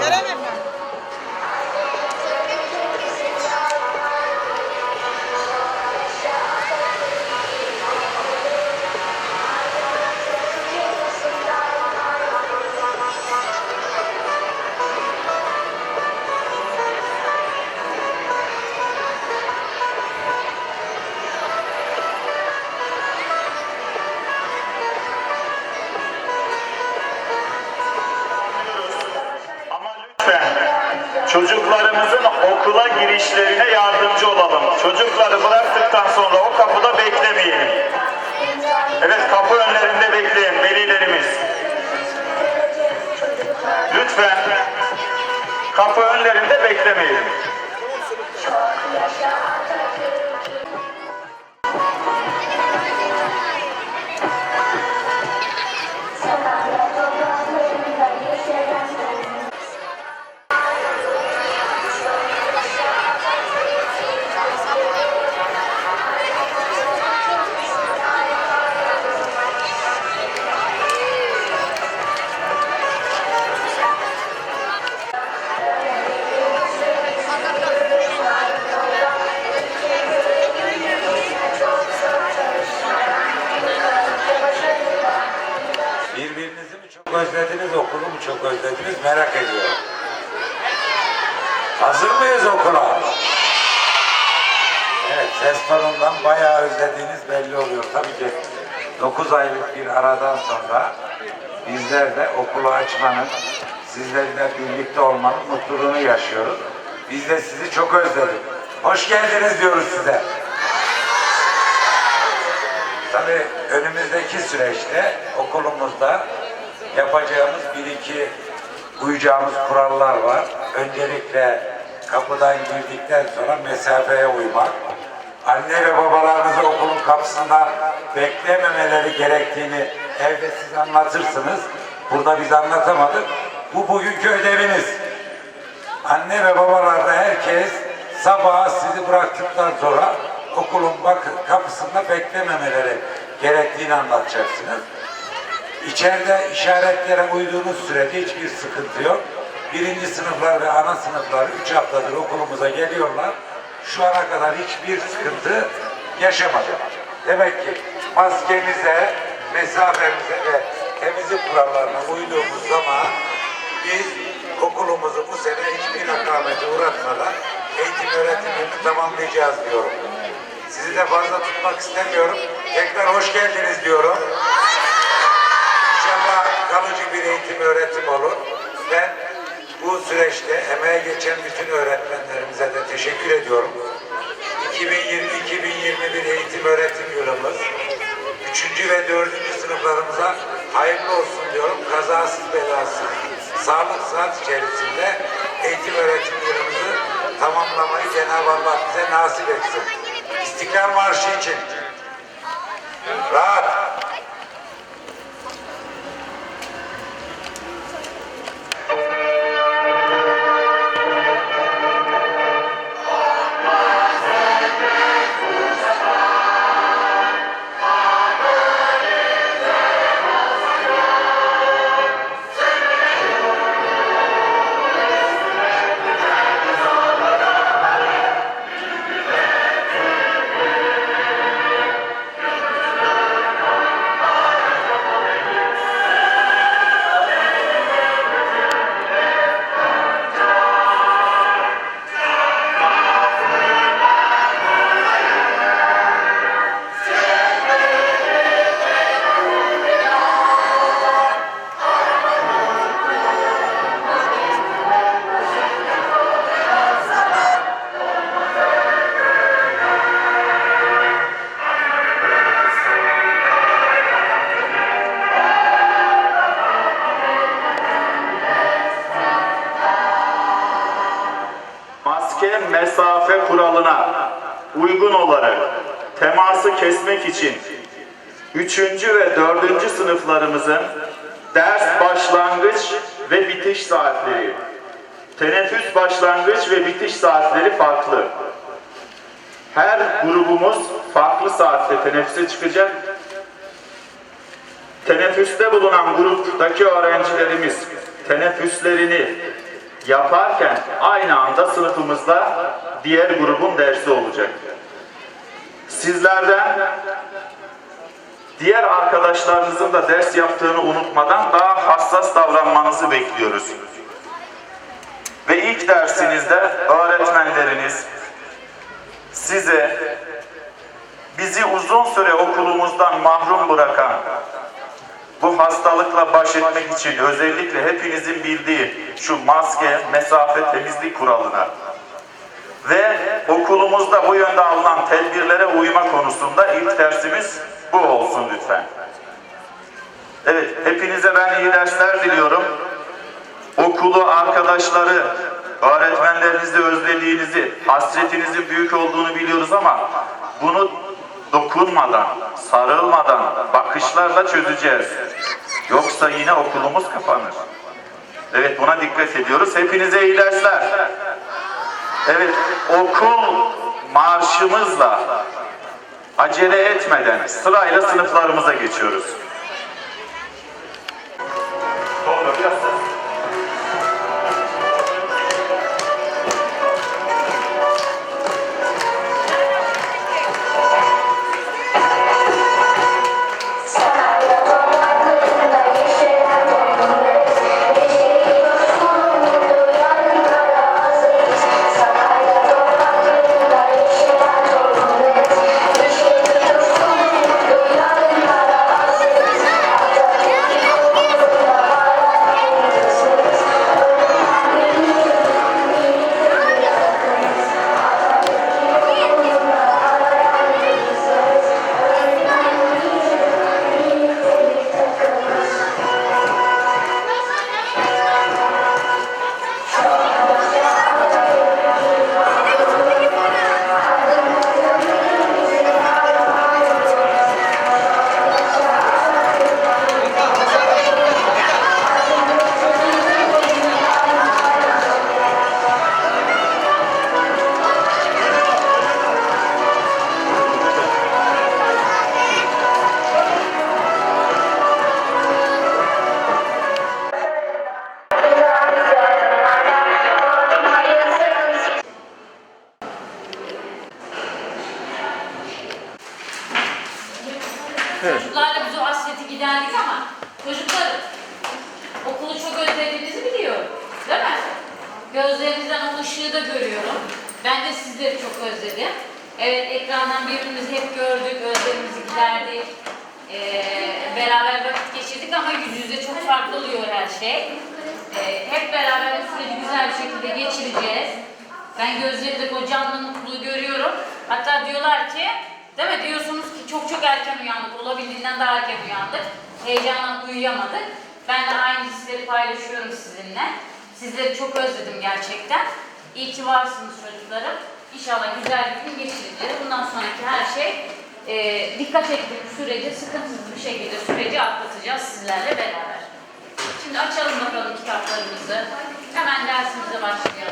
Veremem ben. Çocuklarımızın okula girişlerine yardımcı olalım. Çocukları bıraktıktan sonra o kapıda beklemeyelim. Evet kapı önlerinde bekleyin velilerimiz. Lütfen kapı önlerinde beklemeyelim. Merak ediyorum. Hazır mıyız okula? Evet, ses tonundan bayağı özlediğiniz belli oluyor. Tabii ki 9 aylık bir aradan sonra bizler de okulu açmanın, sizlerle birlikte olmanın mutluluğunu yaşıyoruz. Biz de sizi çok özledik. Hoş geldiniz diyoruz size. Tabii önümüzdeki süreçte okulumuzda yapacağımız bir iki uyacağımız kurallar var. Öncelikle kapıdan girdikten sonra mesafeye uymak. Anne ve babalarınızı okulun kapısında beklememeleri gerektiğini evde siz anlatırsınız. Burada biz anlatamadık. Bu bugünkü ödeviniz. Anne ve babalarda herkes sabah sizi bıraktıktan sonra okulun bak kapısında beklememeleri gerektiğini anlatacaksınız. İçeride işaretlere uyduğunuz sürede hiçbir sıkıntı yok. Birinci sınıflar ve ana sınıflar üç haftadır okulumuza geliyorlar. Şu ana kadar hiçbir sıkıntı yaşamadı. Demek ki maskemize, mesafemize ve temizlik kurallarına uyduğumuz zaman biz okulumuzu bu sene hiçbir akamete uğratmadan eğitim öğretimini tamamlayacağız diyorum. Sizi de fazla tutmak istemiyorum. Tekrar hoş geldiniz diyorum. Kalıcı bir eğitim öğretim olur. Ben bu süreçte emeğe geçen bütün öğretmenlerimize de teşekkür ediyorum. 2020-2021 eğitim öğretim yılımız 3. ve 4. sınıflarımıza hayırlı olsun diyorum. Kazasız belasız, sağlık saat içerisinde eğitim öğretim yılımızı tamamlamayı Cenab-ı Allah bize nasip etsin. İstiklal Marşı için rahat, Mesafe kuralına uygun olarak teması kesmek için 3. ve 4. sınıflarımızın ders başlangıç ve bitiş saatleri, teneffüs başlangıç ve bitiş saatleri farklı. Her grubumuz farklı saatte teneffüse çıkacak. Teneffüste bulunan gruptaki öğrencilerimiz teneffüslerini yaparken aynı anda sınıfımızda diğer grubun dersi olacak. Sizlerden diğer arkadaşlarınızın da ders yaptığını unutmadan daha hassas davranmanızı bekliyoruz. Ve ilk dersinizde öğretmenleriniz size bizi uzun süre okulumuzdan mahrum bırakan bu hastalıkla baş etmek için özellikle hepinizin bildiği şu maske, mesafe, temizlik kuralına ve okulumuzda bu yönde alınan tedbirlere uyma konusunda ilk dersimiz bu olsun lütfen. Evet, hepinize ben iyi dersler diliyorum. Okulu, arkadaşları, öğretmenlerinizi özlediğinizi, hasretinizin büyük olduğunu biliyoruz ama bunu dokunmadan, sarılmadan, bakışlarla çözeceğiz. Yoksa yine okulumuz kapanır. Evet buna dikkat ediyoruz. Hepinize iyi dersler. Evet okul marşımızla acele etmeden sırayla sınıflarımıza geçiyoruz. Topla biraz Çocuklarla biz o hasreti giderdik ama çocuklar okulu çok özlediğinizi biliyorum. Değil mi? Gözlerinizden o ışığı da görüyorum. Ben de sizleri çok özledim. Evet ekrandan birbirimizi hep gördük, özlemimizi giderdik. Ee, beraber vakit geçirdik ama yüz yüze çok farklı oluyor her şey. Ee, hep beraber bu süreci güzel bir şekilde geçireceğiz. Ben gözlerinde o canlı mutluluğu görüyorum. Hatta diyorlar ki, değil mi diyorsunuz çok çok erken uyandık, olabildiğinden daha erken uyandık. Heyecandan uyuyamadık. Ben de aynı hisleri paylaşıyorum sizinle. Sizleri çok özledim gerçekten. İyi ki varsınız çocuklarım. İnşallah güzel bir gün geçireceğiz. Bundan sonraki her şey e, dikkat ettiğimiz sürece sıkıntısız bir şekilde süreci atlatacağız sizlerle beraber. Şimdi açalım bakalım kitaplarımızı. Hemen dersimize başlayalım.